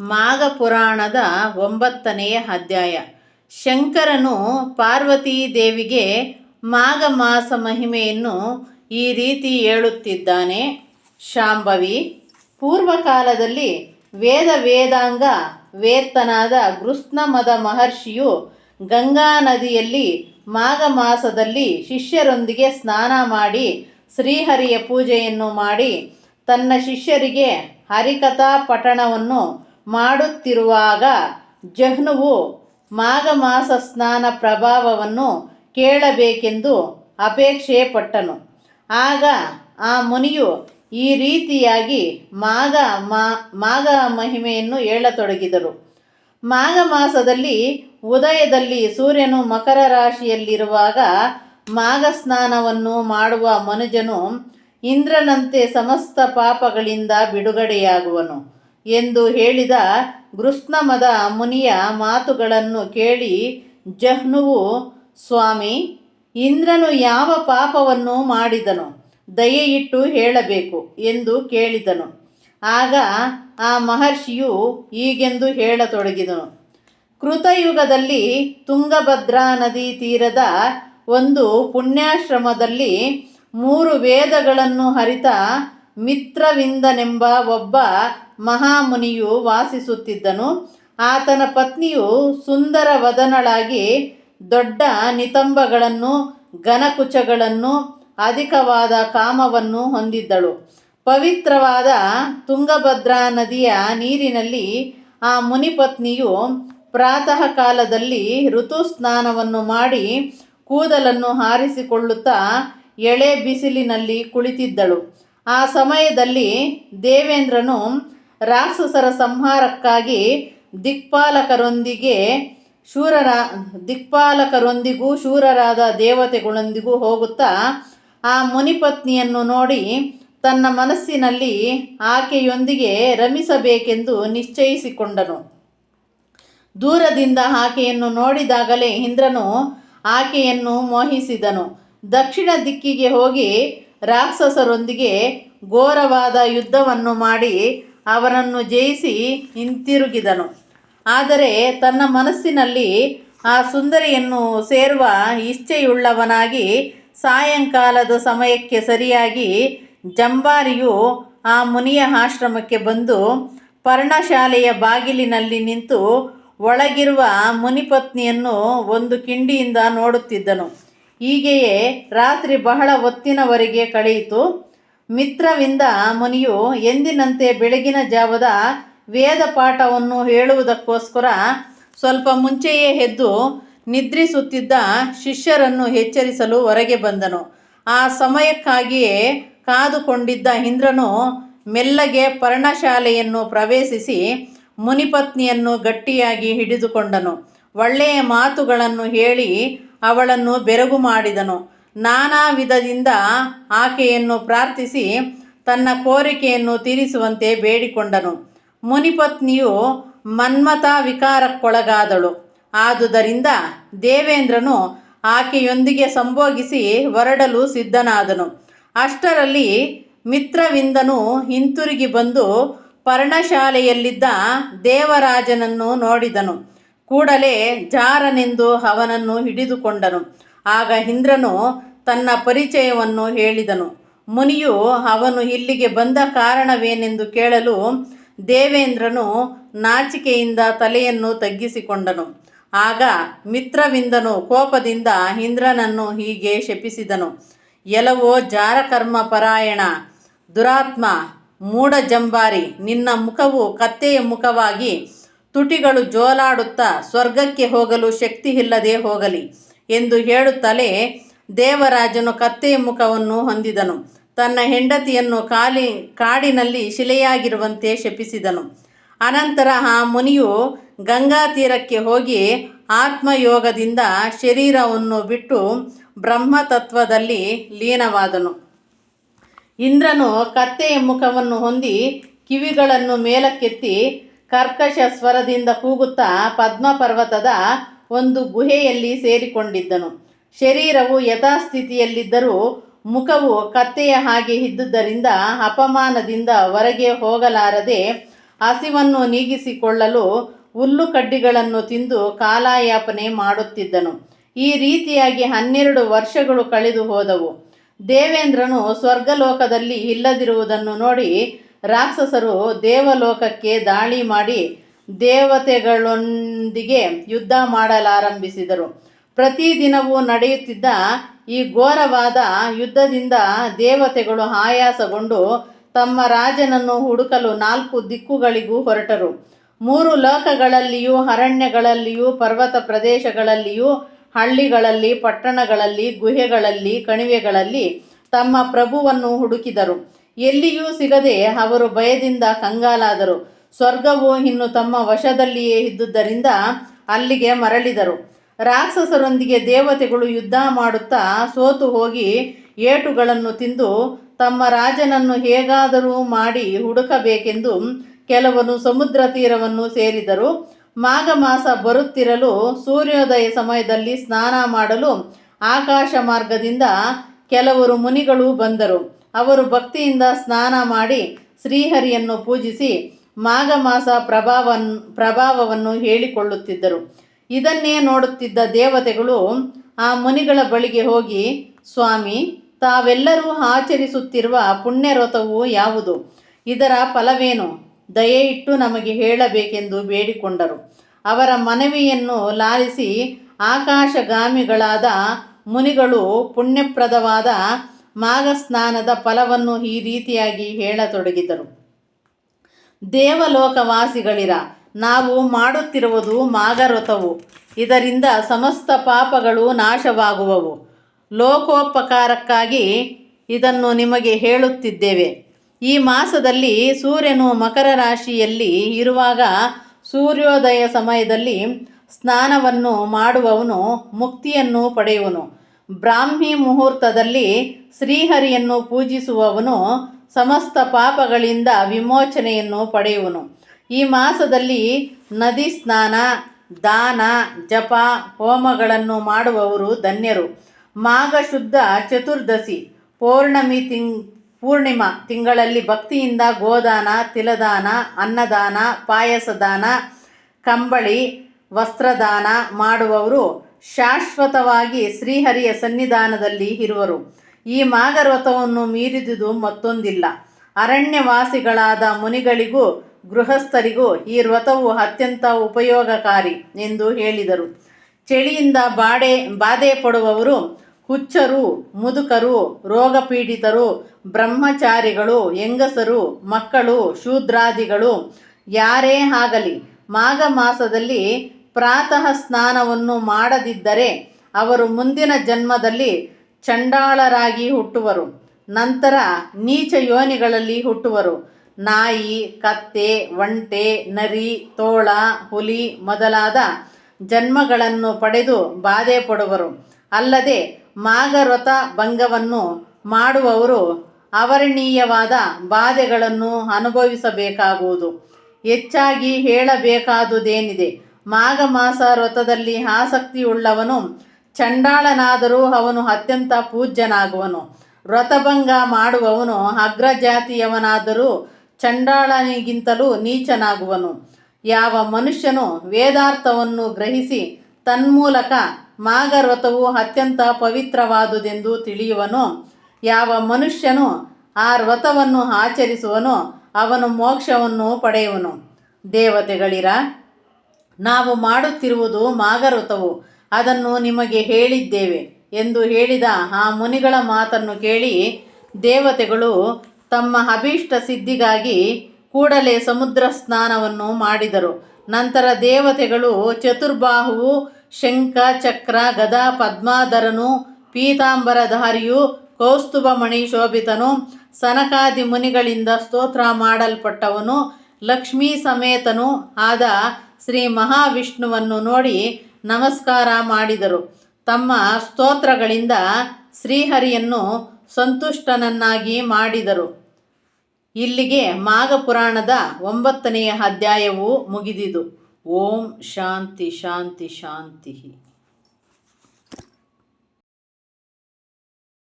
ಮಾಘ ಪುರಾಣದ ಒಂಬತ್ತನೆಯ ಅಧ್ಯಾಯ. ಶಂಕರನು ಪಾರ್ವತೀ ದೇವಿಗೆ ಮಾಘ ಮಾಸ ಮಹಿಮೆಯನ್ನು ಈ ರೀತಿ ಹೇಳುತ್ತಿದ್ದಾನೆ. ಶಾಂಭವಿ, ಪೂರ್ವಕಾಲದಲ್ಲಿ ವೇದ ವೇದಾಂಗ ವೇರ್ತನಾದ ಕೃಷ್ಣಮದ ಮಹರ್ಷಿಯು ಗಂಗಾ ನದಿಯಲ್ಲಿ ಮಾಘ ಮಾಸದಲ್ಲಿ ಶಿಷ್ಯರೊಂದಿಗೆ ಸ್ನಾನ ಮಾಡಿ ಶ್ರೀಹರಿಯ ಪೂಜೆಯನ್ನು ಮಾಡಿ ತನ್ನ ಶಿಷ್ಯರಿಗೆ ಹರಿಕಥಾ ಪಠಣವನ್ನು ಮಾಡುತ್ತಿರುವಾಗ ಜಹ್ನುವು ಮಾಘ ಮಾಸ ಸ್ನಾನ ಪ್ರಭಾವವನ್ನು ಕೇಳಬೇಕೆಂದು ಅಪೇಕ್ಷೆ ಪಟ್ಟನು ಆಗ ಆ ಮುನಿಯು ಈ ರೀತಿಯಾಗಿ ಮಾಘ ಮಾಘ ಮಹಿಮೆಯನ್ನು ಹೇಳತೊಡಗಿದರು. ಮಾಘ ಮಾಸದಲ್ಲಿ ಉದಯದಲ್ಲಿ ಸೂರ್ಯನು ಮಕರ ರಾಶಿಯಲ್ಲಿರುವಾಗ ಮಾಘ ಸ್ನಾನವನ್ನು ಮಾಡುವ ಮನುಜನು ಇಂದ್ರನಂತೆ ಸಮಸ್ತ ಪಾಪಗಳಿಂದ ಬಿಡುಗಡೆಯಾಗುವನು. ಎಂದು ಹೇಳಿದ ಗೃತ್ಸ್ನಮದ ಮುನಿಯ ಮಾತುಗಳನ್ನು ಕೇಳಿ ಜಹ್ನುವು, ಸ್ವಾಮಿ, ಇಂದ್ರನು ಯಾವ ಪಾಪವನ್ನು ಮಾಡಿದನು? ದಯೆಯಿಟ್ಟು ಹೇಳಬೇಕು ಎಂದು ಕೇಳಿದನು. ಆಗ ಆ ಮಹರ್ಷಿಯು ಹೀಗೆಂದು ಹೇಳತೊಡಗಿದನು. ಕೃತಯುಗದಲ್ಲಿ ತುಂಗಭದ್ರಾ ನದಿ ತೀರದ ಒಂದು ಪುಣ್ಯಾಶ್ರಮದಲ್ಲಿ ಮೂರು ವೇದಗಳನ್ನು ಹರಿತ ಮಿತ್ರವಿಂದನೆಂಬ ಒಬ್ಬ ಮಹಾಮುನಿಯು ವಾಸಿಸುತ್ತಿದ್ದನು. ಆತನ ಪತ್ನಿಯು ಸುಂದರ ವದನಳಾಗಿ ದೊಡ್ಡ ನಿತಂಬಗಳನ್ನು, ಘನಕುಚಗಳನ್ನು, ಅಧಿಕವಾದ ಕಾಮವನ್ನು ಹೊಂದಿದ್ದಳು. ಪವಿತ್ರವಾದ ತುಂಗಭದ್ರಾ ನದಿಯ ನೀರಿನಲ್ಲಿ ಆ ಮುನಿಪತ್ನಿಯು ಪ್ರಾತಃ ಕಾಲದಲ್ಲಿ ಋತು ಸ್ನಾನವನ್ನು ಮಾಡಿ ಕೂದಲನ್ನು ಹಾರಿಸಿಕೊಳ್ಳುತ್ತಾ ಎಳೆ ಬಿಸಿಲಿನಲ್ಲಿ ಕುಳಿತಿದ್ದಳು. ಆ ಸಮಯದಲ್ಲಿ ದೇವೇಂದ್ರನು ರಾಕ್ಷಸರ ಸಂಹಾರಕ್ಕಾಗಿ ದಿಕ್ಪಾಲಕರೊಂದಿಗೆ ಶೂರರ, ದಿಕ್ಪಾಲಕರೊಂದಿಗೂ ಶೂರರಾದ ದೇವತೆಗಳೊಂದಿಗೂ ಹೋಗುತ್ತಾ ಆ ಮುನಿಪತ್ನಿಯನ್ನು ನೋಡಿ ತನ್ನ ಮನಸ್ಸಿನಲ್ಲಿ ಆಕೆಯೊಂದಿಗೆ ರಮಿಸಬೇಕೆಂದು ನಿಶ್ಚಯಿಸಿಕೊಂಡನು. ದೂರದಿಂದ ಆಕೆಯನ್ನು ನೋಡಿದಾಗಲೇ ಇಂದ್ರನು ಆಕೆಯನ್ನು ಮೋಹಿಸಿದನು. ದಕ್ಷಿಣ ದಿಕ್ಕಿಗೆ ಹೋಗಿ ರಾಕ್ಷಸರೊಂದಿಗೆ ಘೋರವಾದ ಯುದ್ಧವನ್ನು ಮಾಡಿ ಅವರನ್ನು ಜಯಿಸಿ ಹಿಂತಿರುಗಿದನು. ಆದರೆ ತನ್ನ ಮನಸ್ಸಿನಲ್ಲಿ ಆ ಸುಂದರಿಯನ್ನು ಸೇರುವ ಇಚ್ಛೆಯುಳ್ಳವನಾಗಿ ಸಾಯಂಕಾಲದ ಸಮಯಕ್ಕೆ ಸರಿಯಾಗಿ ಜಂಬಾರಿಯು ಆ ಮುನಿಯ ಆಶ್ರಮಕ್ಕೆ ಬಂದು ಪರ್ಣಶಾಲೆಯ ಬಾಗಿಲಿನಲ್ಲಿ ನಿಂತು ಒಳಗಿರುವ ಮುನಿಪತ್ನಿಯನ್ನು ಒಂದು ಕಿಂಡಿಯಿಂದ ನೋಡುತ್ತಿದ್ದನು. ಹೀಗೆಯೇ ರಾತ್ರಿ ಬಹಳ ಹೊತ್ತಿನವರೆಗೆ ಕಳೆಯಿತು. ಮಿತ್ರವಿಂದ ಮುನಿಯು ಎಂದಿನಂತೆ ಬೆಳಗಿನ ಜಾವದ ವೇದ ಪಾಠವನ್ನು ಹೇಳುವುದಕ್ಕೋಸ್ಕರ ಸ್ವಲ್ಪ ಮುಂಚೆಯೇ ಎದ್ದು ನಿದ್ರಿಸುತ್ತಿದ್ದ ಶಿಷ್ಯರನ್ನು ಎಚ್ಚರಿಸಲು ಹೊರಗೆ ಬಂದನು. ಆ ಸಮಯಕ್ಕಾಗಿಯೇ ಕಾದುಕೊಂಡಿದ್ದ ಇಂದ್ರನು ಮೆಲ್ಲಗೆ ಪರ್ಣಶಾಲೆಯನ್ನು ಪ್ರವೇಶಿಸಿ ಮುನಿಪತ್ನಿಯನ್ನು ಗಟ್ಟಿಯಾಗಿ ಹಿಡಿದುಕೊಂಡನು. ಒಳ್ಳೆಯ ಮಾತುಗಳನ್ನು ಹೇಳಿ ಅವಳನ್ನು ಬೆರಗು ಮಾಡಿದನು. ನಾನಾ ವಿಧದಿಂದ ಆಕೆಯನ್ನು ಪ್ರಾರ್ಥಿಸಿ ತನ್ನ ಕೋರಿಕೆಯನ್ನು ತೀರಿಸುವಂತೆ ಬೇಡಿಕೊಂಡನು. ಮುನಿಪತ್ನಿಯು ಮನ್ಮಥ ವಿಕಾರಕ್ಕೊಳಗಾದಳು. ಆದುದರಿಂದ ದೇವೇಂದ್ರನು ಆಕೆಯೊಂದಿಗೆ ಸಂಭೋಗಿಸಿ ಹೊರಡಲು ಸಿದ್ಧನಾದನು. ಅಷ್ಟರಲ್ಲಿ ಮಿತ್ರವಿಂದನು ಹಿಂತಿರುಗಿ ಬಂದು ಪರ್ಣಶಾಲೆಯಲ್ಲಿದ್ದ ದೇವರಾಜನನ್ನು ನೋಡಿದನು. ಕೂಡಲೇ ಜಾರನೆಂದು ಅವನನ್ನು ಹಿಡಿದುಕೊಂಡನು. ಆಗ ಇಂದ್ರನು ತನ್ನ ಪರಿಚಯವನ್ನು ಹೇಳಿದನು. ಮುನಿಯು ಅವನು ಇಲ್ಲಿಗೆ ಬಂದ ಕಾರಣವೇನೆಂದು ಕೇಳಲು ದೇವೇಂದ್ರನು ನಾಚಿಕೆಯಿಂದ ತಲೆಯನ್ನು ತಗ್ಗಿಸಿಕೊಂಡನು. ಆಗ ಮಿತ್ರವಿಂದನು ಕೋಪದಿಂದ ಇಂದ್ರನನ್ನು ಹೀಗೆ ಶಪಿಸಿದನು. ಎಲವೋ ಜಾರಕರ್ಮ ಪರಾಯಣ, ದುರಾತ್ಮ ಮೂಡ ಜಂಬಾರಿ ನಿನ್ನ ಮುಖವು ಕತ್ತೆಯ ಮುಖವಾಗಿ ತುಟಿಗಳು ಜೋಲಾಡುತ್ತಾ ಸ್ವರ್ಗಕ್ಕೆ ಹೋಗಲು ಶಕ್ತಿ ಇಲ್ಲದೆ ಹೋಗಲಿ. ಎಂದು ಹೇಳುತ್ತಲೇ ದೇವರಾಜನು ಕತ್ತೆಯ ಮುಖವನ್ನು ಹೊಂದಿದನು. ತನ್ನ ಹೆಂಡತಿಯನ್ನು ಕಾಲಿ, ಕಾಡಿನಲ್ಲಿ ಶಿಲೆಯಾಗಿರುವಂತೆ ಶಪಿಸಿದನು. ಅನಂತರ ಆ ಮುನಿಯು ಗಂಗಾ ತೀರಕ್ಕೆ ಹೋಗಿ ಆತ್ಮಯೋಗದಿಂದ ಶರೀರವನ್ನು ಬಿಟ್ಟು ಬ್ರಹ್ಮತತ್ವದಲ್ಲಿ ಲೀನವಾದನು. ಇಂದ್ರನು ಕತ್ತೆಯ ಮುಖವನ್ನು ಹೊಂದಿ ಕಿವಿಗಳನ್ನು ಮೇಲಕ್ಕೆತ್ತಿ ಕರ್ಕಶ ಸ್ವರದಿಂದ ಕೂಗುತ್ತಾ ಪದ್ಮಪರ್ವತದ ಒಂದು ಗುಹೆಯಲ್ಲಿ ಸೇರಿಕೊಂಡಿದ್ದನು. ಶರೀರವು ಯಥಾಸ್ಥಿತಿಯಲ್ಲಿದ್ದರೂ ಮುಖವು ಕತ್ತೆಯ ಹಾಗೆ ಇದ್ದುದರಿಂದ ಅಪಮಾನದಿಂದ ಹೊರಗೆ ಹೋಗಲಾರದೆ ಹಸಿವನ್ನು ನೀಗಿಸಿಕೊಳ್ಳಲು ಹುಲ್ಲು ಕಡ್ಡಿಗಳನ್ನು ತಿಂದು ಕಾಲಯಾಪನೆ ಮಾಡುತ್ತಿದ್ದನು. ಈ ರೀತಿಯಾಗಿ ಹನ್ನೆರಡು ವರ್ಷಗಳು ಕಳೆದು ಹೋದವು. ದೇವೇಂದ್ರನು ಸ್ವರ್ಗಲೋಕದಲ್ಲಿ ಇಲ್ಲದಿರುವುದನ್ನು ನೋಡಿ ರಾಕ್ಷಸರು ದೇವಲೋಕಕ್ಕೆ ದಾಳಿ ಮಾಡಿ ದೇವತೆಗಳೊಂದಿಗೆ ಯುದ್ಧ ಮಾಡಲಾರಂಭಿಸಿದರು. ಪ್ರತಿದಿನವೂ ನಡೆಯುತ್ತಿದ್ದ ಈ ಘೋರವಾದ ಯುದ್ಧದಿಂದ ದೇವತೆಗಳು ಆಯಾಸಗೊಂಡು ತಮ್ಮ ರಾಜನನ್ನು ಹುಡುಕಲು ನಾಲ್ಕು ದಿಕ್ಕುಗಳಿಗೂ ಹೊರಟರು. ಮೂರು ಲೋಕಗಳಲ್ಲಿಯೂ, ಅರಣ್ಯಗಳಲ್ಲಿಯೂ, ಪರ್ವತ ಪ್ರದೇಶಗಳಲ್ಲಿಯೂ, ಹಳ್ಳಿಗಳಲ್ಲಿ, ಪಟ್ಟಣಗಳಲ್ಲಿ, ಗುಹೆಗಳಲ್ಲಿ, ಕಣಿವೆಗಳಲ್ಲಿ ತಮ್ಮ ಪ್ರಭುವನ್ನು ಹುಡುಕಿದರು. ಎಲ್ಲಿಯೂ ಸಿಗದೆ ಅವರು ಭಯದಿಂದ ಕಂಗಾಲಾದರು. ಸ್ವರ್ಗವು ಇನ್ನು ತಮ್ಮ ವಶದಲ್ಲಿಯೇ ಇದ್ದುದರಿಂದ ಅಲ್ಲಿಗೆ ಮರಳಿದರು. ರಾಕ್ಷಸರೊಂದಿಗೆ ದೇವತೆಗಳು ಯುದ್ಧ ಮಾಡುತ್ತಾ ಸೋತು ಹೋಗಿ ಏಟುಗಳನ್ನು ತಿಂದು ತಮ್ಮ ರಾಜನನ್ನು ಹೇಗಾದರೂ ಮಾಡಿ ಹುಡುಕಬೇಕೆಂದು ಕೆಲವರು ಸಮುದ್ರ ತೀರವನ್ನು ಸೇರಿದರು. ಮಾಘ ಮಾಸ ಬರುತ್ತಿರಲು ಸೂರ್ಯೋದಯ ಸಮಯದಲ್ಲಿ ಸ್ನಾನ ಮಾಡಲು ಆಕಾಶ ಮಾರ್ಗದಿಂದ ಕೆಲವರು ಮುನಿಗಳು ಬಂದರು. ಅವರು ಭಕ್ತಿಯಿಂದ ಸ್ನಾನ ಮಾಡಿ ಶ್ರೀಹರಿಯನ್ನು ಪೂಜಿಸಿ ಮಾಘ ಮಾಸ ಪ್ರಭಾವನ್, ಪ್ರಭಾವವನ್ನು ಹೇಳಿಕೊಳ್ಳುತ್ತಿದ್ದರು. ಇದನ್ನೇ ನೋಡುತ್ತಿದ್ದ ದೇವತೆಗಳು ಆ ಮುನಿಗಳ ಬಳಿಗೆ ಹೋಗಿ, ಸ್ವಾಮಿ, ತಾವೆಲ್ಲರೂ ಆಚರಿಸುತ್ತಿರುವ ಪುಣ್ಯರಥವು ಯಾವುದು? ಇದರ ಫಲವೇನು? ದಯೆ ಇಟ್ಟು ನಮಗೆ ಹೇಳಬೇಕೆಂದು ಬೇಡಿಕೊಂಡರು. ಅವರ ಮನವಿಯನ್ನು ಲಾಲಿಸಿ ಆಕಾಶಗಾಮಿಗಳಾದ ಮುನಿಗಳು ಪುಣ್ಯಪ್ರದವಾದ ಮಾಘ ಸ್ನಾನದ ಫಲವನ್ನು ಈ ರೀತಿಯಾಗಿ ಹೇಳತೊಡಗಿದರು. ದೇವಲೋಕವಾಸಿಗಳಿರ, ನಾವು ಮಾಡುತ್ತಿರುವುದು ಮಾಗರಥವು. ಇದರಿಂದ ಸಮಸ್ತ ಪಾಪಗಳು ನಾಶವಾಗುವವು. ಲೋಕೋಪಕಾರಕ್ಕಾಗಿ ಇದನ್ನು ನಿಮಗೆ ಹೇಳುತ್ತಿದ್ದೇವೆ. ಈ ಮಾಸದಲ್ಲಿ ಸೂರ್ಯನು ಮಕರ ರಾಶಿಯಲ್ಲಿ ಇರುವಾಗ ಸೂರ್ಯೋದಯ ಸಮಯದಲ್ಲಿ ಸ್ನಾನವನ್ನು ಮಾಡುವವನು, ಮುಕ್ತಿಯನ್ನು ಪಡೆಯುವನು. ಬ್ರಾಹ್ಮಿ ಮುಹೂರ್ತದಲ್ಲಿ ಶ್ರೀಹರಿಯನ್ನು ಪೂಜಿಸುವವನು ಸಮಸ್ತ ಪಾಪಗಳಿಂದ ವಿಮೋಚನೆಯನ್ನು ಪಡೆಯುವನು. ಈ ಮಾಸದಲ್ಲಿ ನದಿ ಸ್ನಾನ, ದಾನ, ಜಪ, ಹೋಮಗಳನ್ನು ಮಾಡುವವರು ಧನ್ಯರು. ಮಾಘ ಶುದ್ಧ ಚತುರ್ದಶಿ, ಪೌರ್ಣಮಿ ತಿಂಗ್, ಪೂರ್ಣಿಮಾ ತಿಂಗಳಲ್ಲಿ ಭಕ್ತಿಯಿಂದ ಗೋದಾನ, ತಿಲದಾನ, ಅನ್ನದಾನ, ಪಾಯಸದಾನ, ಕಂಬಳಿ, ವಸ್ತ್ರದಾನ ಮಾಡುವವರು ಶಾಶ್ವತವಾಗಿ ಶ್ರೀಹರಿಯ ಸನ್ನಿಧಾನದಲ್ಲಿ ಇರುವರು. ಈ ಮಾಗರ್ವತವನ್ನು ಮೀರಿದುದು ಮತ್ತೊಂದಿಲ್ಲ. ಅರಣ್ಯವಾಸಿಗಳಾದ ಮುನಿಗಳಿಗೂ ಗೃಹಸ್ಥರಿಗೂ ಈ ವ್ರತವು ಅತ್ಯಂತ ಉಪಯೋಗಕಾರಿ ಎಂದು ಹೇಳಿದರು. ಚಳಿಯಿಂದ ಬಾಡೆ, ಬಾಧೆ ಪಡುವವರು, ಹುಚ್ಚರು, ಮುದುಕರು, ರೋಗಪೀಡಿತರು, ಬ್ರಹ್ಮಚಾರಿಗಳು, ಹೆಂಗಸರು, ಮಕ್ಕಳು, ಶೂದ್ರಾದಿಗಳು, ಯಾರೇ ಆಗಲಿ ಮಾಘ ಮಾಸದಲ್ಲಿ ಪ್ರಾತಃ ಸ್ನಾನವನ್ನು ಮಾಡದಿದ್ದರೆ ಅವರು ಮುಂದಿನ ಜನ್ಮದಲ್ಲಿ ಚಂಡಾಳರಾಗಿ ಹುಟ್ಟುವರು. ನಂತರ ನೀಚ ಯೋನಿಗಳಲ್ಲಿ ಹುಟ್ಟುವರು. ನಾಯಿ, ಕತ್ತೆ, ಒಂಟೆ, ನರಿ, ತೋಳ, ಹುಲಿ ಮೊದಲಾದ ಜನ್ಮಗಳನ್ನು ಪಡೆದು ಬಾಧೆ ಪಡುವರು. ಅಲ್ಲದೆ ಮಾಗರಥ ಭಂಗವನ್ನು ಮಾಡುವವರು ಅವರ್ಣೀಯವಾದ ಬಾಧೆಗಳನ್ನು ಅನುಭವಿಸಬೇಕಾಗುವುದು. ಹೆಚ್ಚಾಗಿ ಹೇಳಬೇಕಾದುದೇನಿದೆ. ಮಾಘ ಮಾಸ ವ್ರತದಲ್ಲಿ ಆಸಕ್ತಿಯುಳ್ಳವನು ಚಂಡಾಳನಾದರೂ ಅವನು ಅತ್ಯಂತ ಪೂಜ್ಯನಾಗುವನು. ವ್ರತಭಂಗ ಮಾಡುವವನು ಅಗ್ರಜಾತಿಯವನಾದರೂ ಚಂಡಾಳನಿಗಿಂತಲೂ ನೀಚನಾಗುವನು. ಯಾವ ಮನುಷ್ಯನು ವೇದಾರ್ಥವನ್ನು ಗ್ರಹಿಸಿ ತನ್ಮೂಲಕ ಮಾಘವ್ರತವು ಅತ್ಯಂತ ಪವಿತ್ರವಾದುದೆಂದು ತಿಳಿಯುವನು, ಯಾವ ಮನುಷ್ಯನು ಆ ವ್ರತವನ್ನು ಆಚರಿಸುವನೋ ಅವನು ಮೋಕ್ಷವನ್ನು ಪಡೆಯುವನು. ದೇವತೆಗಳಿರ, ನಾವು ಮಾಡುತ್ತಿರುವುದು ಮಾಘವ್ರತವು ಅದನ್ನು ನಿಮಗೆ ಹೇಳಿದ್ದೇವೆ ಎಂದು ಹೇಳಿದ ಆ ಮುನಿಗಳ ಮಾತನ್ನು ಕೇಳಿ ದೇವತೆಗಳು ತಮ್ಮ ಅಭೀಷ್ಟ ಸಿದ್ಧಿಗಾಗಿ ಕೂಡಲೇ ಸಮುದ್ರ ಸ್ನಾನವನ್ನು ಮಾಡಿದರು. ನಂತರ ದೇವತೆಗಳು ಚತುರ್ಬಾಹುವು, ಶಂಖ, ಚಕ್ರ, ಗದಾ, ಪದ್ಮಾಧರನು, ಪೀತಾಂಬರಧಾರಿಯು ಕೌಸ್ತುಭಮಣಿ ಶೋಭಿತನು ಸನಕಾದಿ ಮುನಿಗಳಿಂದ ಸ್ತೋತ್ರ ಮಾಡಲ್ಪಟ್ಟವನು, ಲಕ್ಷ್ಮೀ ಸಮೇತನು ಆದ ಶ್ರೀ ಮಹಾವಿಷ್ಣುವನ್ನು ನೋಡಿ ನಮಸ್ಕಾರ ಮಾಡಿದರು. ತಮ್ಮ ಸ್ತೋತ್ರಗಳಿಂದ ಶ್ರೀಹರಿಯನ್ನು ಸಂತುಷ್ಟನನ್ನಾಗಿ ಮಾಡಿದರು. ಇಲ್ಲಿಗೆ ಮಾಘ ಪುರಾಣದ ಒಂಬತ್ತನೆಯ ಅಧ್ಯಾಯವು ಮುಗಿದಿದು. ಓಂ ಶಾಂತಿ ಶಾಂತಿ ಶಾಂತಿ